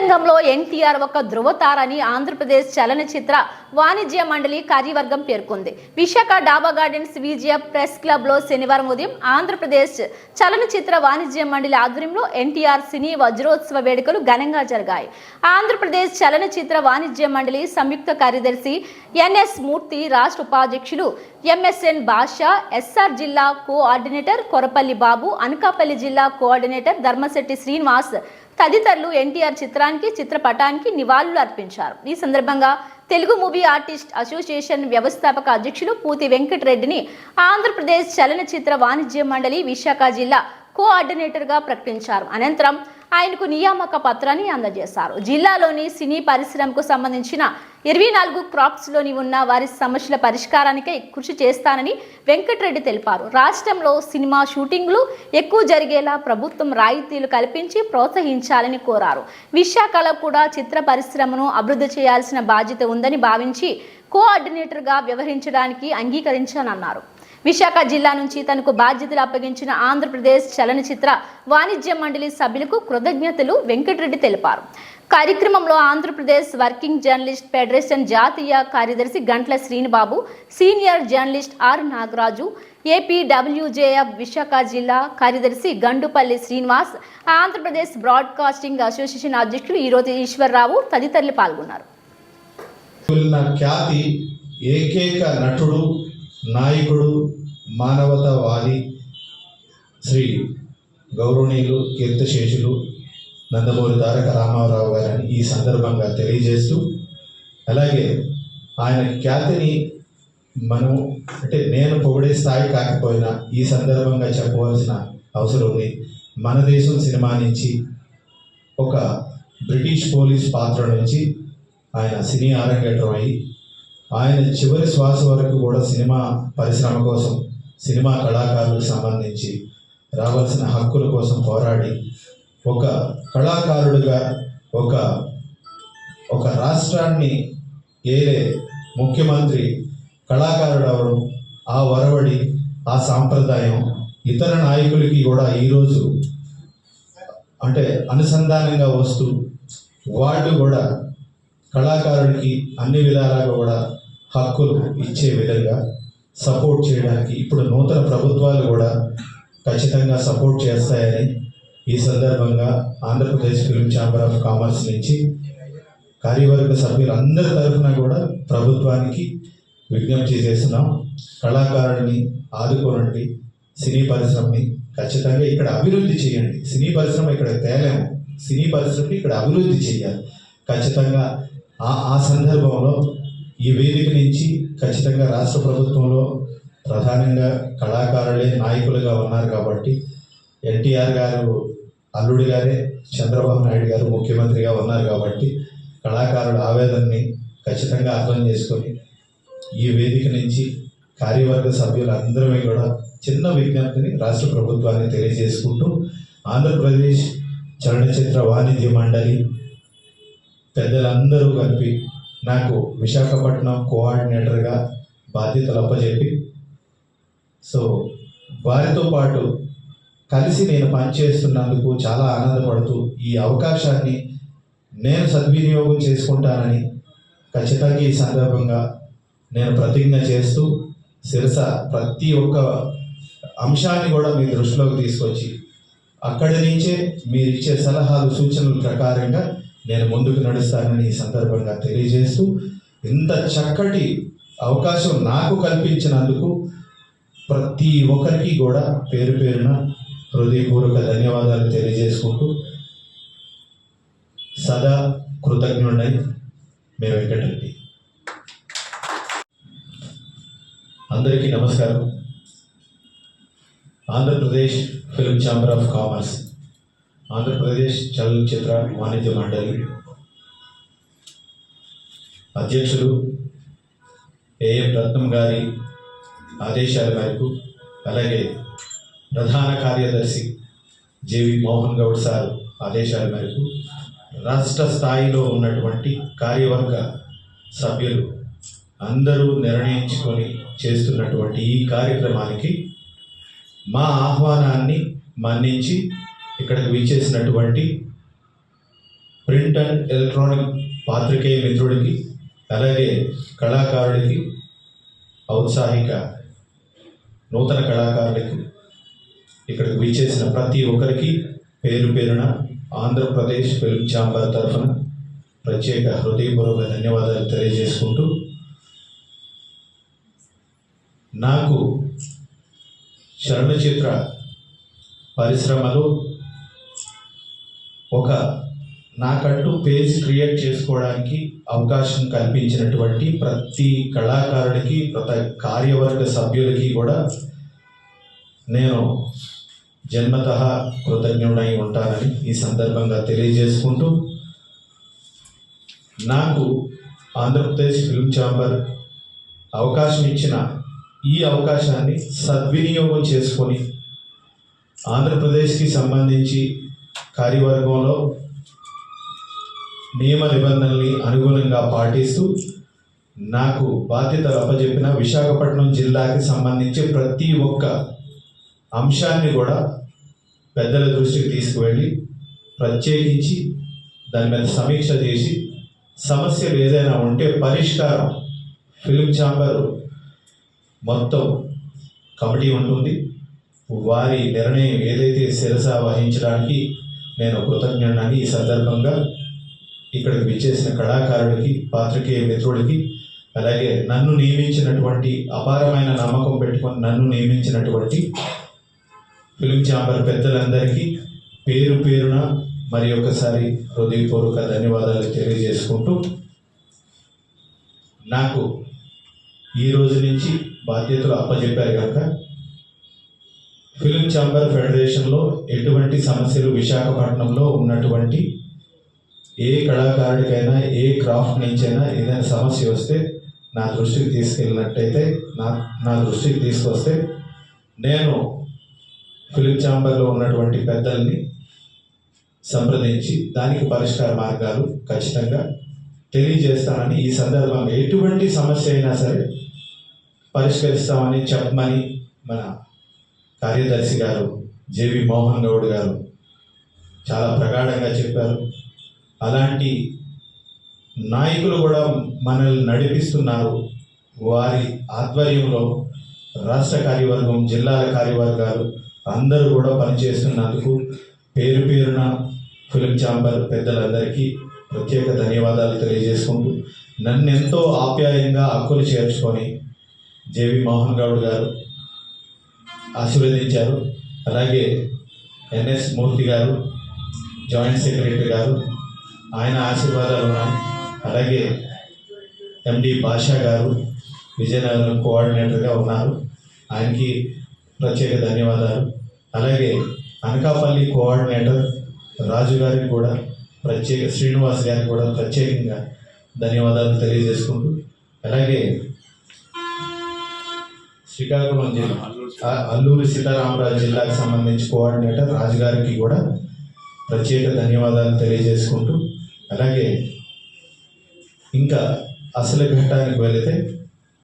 రంగంలో ఎన్టీఆర్ ఒక ధృవతారని ఆంధ్రప్రదేశ్ చలనచిత్ర వాణిజ్య మండలి కార్యవర్గం పేర్కొంది. విశాఖ డాబా గార్డెన్స్ విజయ ప్రెస్ క్లబ్లో శనివారం ఉదయం ఆంధ్రప్రదేశ్ చలనచిత్ర వాణిజ్య మండలి ఆధ్వర్యంలో ఎన్టీఆర్ సినీ వజ్రోత్సవ వేడుకలు ఘనంగా జరిగాయి. ఆంధ్రప్రదేశ్ చలనచిత్ర వాణిజ్య మండలి సంయుక్త కార్యదర్శి ఎన్ఎస్ మూర్తి రాష్ట్ర ఉపాధ్యక్షులు ఎంఎస్ఎన్ బాషా ఎస్ఆర్ జిల్లా కోఆర్డినేటర్ కొరపల్లి బాబు అనకాపల్లి జిల్లా కోఆర్డినేటర్ ధర్మశెట్టి శ్రీనివాస్ తదితరులు ఎన్టీఆర్ చిత్రానికి చిత్రపటానికి నివాళులు అర్పించారు. ఈ సందర్భంగా తెలుగు మూవీ ఆర్టిస్ట్ అసోసియేషన్ వ్యవస్థాపక అధ్యక్షులు పూతి వెంకటరెడ్డిని ఆంధ్రప్రదేశ్ చలనచిత్ర వాణిజ్య మండలి విశాఖ జిల్లా కోఆర్డినేటర్గా ప్రకటించారు. అనంతరం ఆయనకు నియామక పత్రాన్ని అందజేశారు. జిల్లాలోని సినీ పరిశ్రమకు సంబంధించిన ఇరవై నాలుగు క్రాప్స్లోని ఉన్న వారి సమస్యల పరిష్కారానికై కృషి చేస్తానని వెంకటరెడ్డి తెలిపారు. రాష్ట్రంలో సినిమా షూటింగ్లు ఎక్కువ జరిగేలా ప్రభుత్వం రాయితీలు కల్పించి ప్రోత్సహించాలని కోరారు. విశాఖలో కూడా చిత్ర పరిశ్రమను అభివృద్ధి చేయాల్సిన బాధ్యత ఉందని భావించి కోఆర్డినేటర్గా వ్యవహరించడానికి అంగీకరించానన్నారు. విశాఖ జిల్లా నుంచి తనకు బాధ్యతలు అప్పగించిన ఆంధ్రప్రదేశ్ చలనచిత్ర వాణిజ్య మండలి సభ్యులకు కృతజ్ఞతలు వెంకటరెడ్డి తెలిపారు. కార్యక్రమంలో ఆంధ్రప్రదేశ్ వర్కింగ్ జర్నలిస్ట్ ఫెడరేషన్ జాతీయ కార్యదర్శి Gantla Srinibabu senior journalist R Nagaraju APWJF Visakha జిల్లా కార్యదర్శి గండుపల్లి శ్రీనివాస్ ఆంధ్రప్రదేశ్ బ్రాడ్కాస్టింగ్ అసోసియేషన్ అధ్యక్షులు ఈరోజు ఈశ్వరరావు తదితరులు పాల్గొన్నారు. ఖ్యాతి ఏకైక నటుడు నాయకుడు మానవతావాది శ్రీ గౌరవనీయులు కీర్తిశేషులు నందమూరి తారక రామారావు గారిని ఈ సందర్భంగా తెలియజేస్తూ అలాగే ఆయన ఖ్యాతిని మనం అంటే నేను పొగిడే స్థాయి కాకపోయినా ఈ సందర్భంగా చెప్పవలసిన అవసరం ఉంది. మన దేశం సినిమా నుంచి ఒక బ్రిటిష్ పోలీస్ పాత్ర నుంచి ఆయన సినీ అరంగేట్రం అయ్యి ఆయన చివరి శ్వాస వరకు కూడా సినిమా పరిశ్రమ కోసం సినిమా కళాకారులకు సంబంధించి రావాల్సిన హక్కుల కోసం పోరాడి ఒక కళాకారుడిగా ఒక ఒక రాష్ట్రాన్ని ఏలే ముఖ్యమంత్రి కళాకారుడు అవడం ఆ వరవడి ఆ సాంప్రదాయం ఇతర నాయకులకి కూడా ఈరోజు అంటే అనుసంధానంగా వస్తూ వాళ్ళు కూడా కళాకారుడికి అన్ని విధాలుగా కూడా హక్కులు ఇచ్చే విధంగా సపోర్ట్ చేయడానికి ఇప్పుడు నూతన ప్రభుత్వాలు కూడా ఖచ్చితంగా సపోర్ట్ చేస్తాయని ఈ సందర్భంగా Andhra Pradesh film chamber of commerce నుంచి కార్యవర్గ సభ్యులందరి తరఫున కూడా ప్రభుత్వానికి విజ్ఞప్తి చేస్తున్నాం. కళాకారుడిని ఆదుకోనండి. సినీ పరిశ్రమని ఖచ్చితంగా ఇక్కడ అభివృద్ధి చేయండి. సినీ పరిశ్రమ ఇక్కడ తేలేము. సినీ పరిశ్రమని ఇక్కడ అభివృద్ధి చేయాలి. ఖచ్చితంగా ఆ ఆ సందర్భంలో ఈ వేదిక నుంచి ఖచ్చితంగా రాష్ట్ర ప్రభుత్వంలో ప్రధానంగా కళాకారులే నాయకులుగా ఉన్నారు కాబట్టి ఎన్టీఆర్ గారు అల్లుడి గారే చంద్రబాబు నాయుడు గారు ముఖ్యమంత్రిగా ఉన్నారు కాబట్టి కళాకారుల ఆవేదనని ఖచ్చితంగా అర్థం చేసుకొని ఈ వేదిక నుంచి కార్యవర్గ సభ్యులందరమే కూడా చిన్న విజ్ఞప్తిని రాష్ట్ర ప్రభుత్వాన్ని తెలియజేసుకుంటూ ఆంధ్రప్రదేశ్ చలనచిత్ర వాణిజ్య మండలి పెద్దలందరూ కలిపి నాకు విశాఖపట్నం కోఆర్డినేటర్గా బాధ్యతలు అప్పచెప్పి సో వారితో పాటు కలిసి నేను పనిచేస్తున్నందుకు చాలా ఆనందపడుతూ ఈ అవకాశాన్ని నేను సద్వినియోగం చేసుకుంటానని ఖచ్చితంగా ఈ సందర్భంగా నేను ప్రతిజ్ఞ చేస్తూ శిరస ప్రతి ఒక్క అంశాన్ని కూడా మీ దృష్టిలోకి తీసుకొచ్చి అక్కడి నుంచే మీరు ఇచ్చే సలహాలు సూచనల ప్రకారంగా నేను ముందుకు నడుస్తానని ఈ సందర్భంగా తెలియజేస్తూ ఇంత చక్కటి అవకాశం నాకు కల్పించినందుకు ప్రతి ఒక్కరికి కూడా పేరు పేరున హృదయపూర్వక ధన్యవాదాలు తెలియజేసుకుంటూ సదా కృతజ్ఞుడై మే వెంకటరెడ్డి. అందరికీ నమస్కారం. Andhra Pradesh film chamber of commerce. Andhra Pradesh చలనచిత్ర వాణిజ్య మండలి అధ్యక్షులు ఏఎం రత్నం గారి ఆదేశాల మేరకు అలాగే ప్రధాన కార్యదర్శి జేవి మోహన్ గౌడ్ సార్ ఆదేశాల మేరకు రాష్ట్ర స్థాయిలో ఉన్నటువంటి కార్యవర్గ సభ్యులు అందరూ నిర్ణయించుకొని చేస్తున్నటువంటి ఈ కార్యక్రమానికి మా ఆహ్వానాన్ని మన్నించి ఇక్కడికి విచ్చేసినటువంటి ప్రింట్ అండ్ ఎలక్ట్రానిక్ పాత్రికేయ మిత్రుడికి అలాగే కళాకారుడికి ఔత్సాహిక నూతన కళాకారుడికి ఇక్కడికి విచ్చేసిన ప్రతి ఒక్కరికి పేరు పేరున ఆంధ్రప్రదేశ్ ఫిల్మ్ ఛాంబర్ తరఫున ప్రత్యేక హృదయపూర్వక ధన్యవాదాలు తెలియజేసుకుంటూ నాకు చలనచిత్ర పరిశ్రమలో ఒక నాకంటూ పేజ్ క్రియేట్ చేసుకోవడానికి అవకాశం కల్పించినటువంటి ప్రతి కళాకారుడికి ప్రతి కార్యవర్గ సభ్యులకి కూడా నేను జన్మత కృతజ్ఞుడై ఉంటానని ఈ సందర్భంగా తెలియజేసుకుంటూ నాకు ఆంధ్రప్రదేశ్ ఫిల్మ్ ఛాంబర్ అవకాశం ఇచ్చిన ఈ అవకాశాన్ని సద్వినియోగం చేసుకొని ఆంధ్రప్రదేశ్కి సంబంధించి కార్యవర్గంలో నియమ నిబంధనల్ని అనుగుణంగా పాటిస్తూ నాకు బాధ్యతలు అప్పజెప్పిన విశాఖపట్నం జిల్లాకి సంబంధించి ప్రతి ఒక్క అంశాన్ని కూడా పెద్దల దృష్టికి తీసుకువెళ్ళి ప్రత్యేకించి దాని మీద సమీక్ష చేసి సమస్యలు ఏదైనా ఉంటే పరిష్కారం ఫిలిం ఛాంబర్ మొత్తం కమిటీ ఉంటుంది. వారి నిర్ణయం ఏదైతే శిరస వహించడానికి నేను కృతజ్ఞుడని ఈ సందర్భంగా ఇక్కడికి విచ్చేసిన కళాకారుడికి పాత్రికేయ మిత్రుడికి అలాగే నన్ను నియమించినటువంటి అపారమైన నమ్మకం పెట్టుకొని నన్ను నియమించినటువంటి ఫిలిం ఛాంబర్ పెద్దలందరికీ పేరు పేరున మరి ఒకసారి హృదయపూర్వక ధన్యవాదాలు తెలియజేసుకుంటూ నాకు ఈ రోజు నుంచి బాధ్యతలు అప్పచెప్పారు కనుక ఫిలిం ఛాంబర్ ఫెడరేషన్లో ఎటువంటి సమస్యలు విశాఖపట్నంలో ఉన్నటువంటి ఏ కళాకారుడికైనా ఏ క్రాఫ్ట్ నుంచైనా ఏదైనా సమస్య వస్తే నా దృష్టికి తీసుకెళ్ళినట్టయితే నా నా దృష్టికి తీసుకొస్తే నేను ఫిలిం ఛాంబర్లో ఉన్నటువంటి పెద్దల్ని సంప్రదించి దానికి పరిష్కార మార్గాలు ఖచ్చితంగా తెలియజేస్తానని ఈ సందర్భంగా ఎటువంటి సమస్య అయినా సరే పరిష్కరిస్తామని చెప్పమని మన కార్యదర్శి గారు జేవి మోహన్ గౌడ్ గారు చాలా ప్రగాఢంగా చెప్పారు. అలాంటి నాయకులు కూడా మనల్ని నడిపిస్తున్నారు. వారి ఆధ్వర్యంలో రాష్ట్ర కార్యవర్గం జిల్లాల కార్యవర్గాలు అందరూ కూడా పనిచేస్తున్నందుకు పేరు పేరున ఫిలిం ఛాంబర్ పెద్దలందరికీ ప్రత్యేక ధన్యవాదాలు తెలియజేసుకుంటూ నన్ను ఎంతో ఆప్యాయంగా హక్కులు చేర్చుకొని జేవి మోహన్ గౌడ్ గారు ఆశీర్వదించారు. అలాగే ఎన్ఎస్ మూర్తి గారు జాయింట్ సెక్రటరీ గారు ఆయన ఆశీర్వాదాలు ఉన్నాయి. అలాగే ఎండి భాషా గారు విజయనగరం కోఆర్డినేటర్గా ఉన్నారు. ఆయనకి ప్రత్యేక ధన్యవాదాలు. అలాగే అనకాపల్లి కోఆర్డినేటర్ రాజు గారికి కూడా ప్రత్యేక శ్రీనివాస్ గారికి కూడా ప్రత్యేకంగా ధన్యవాదాలు తెలియజేసుకుంటూ అలాగే శ్రీకాకుళం జిల్లా అల్లూరి సీతారామరాజు జిల్లాకు సంబంధించి కోఆర్డినేటర్ రాజుగారికి కూడా ప్రత్యేక ధన్యవాదాలు తెలియజేసుకుంటూ అలాగే ఇంకా అసలు ఘట్టానికి వెళితే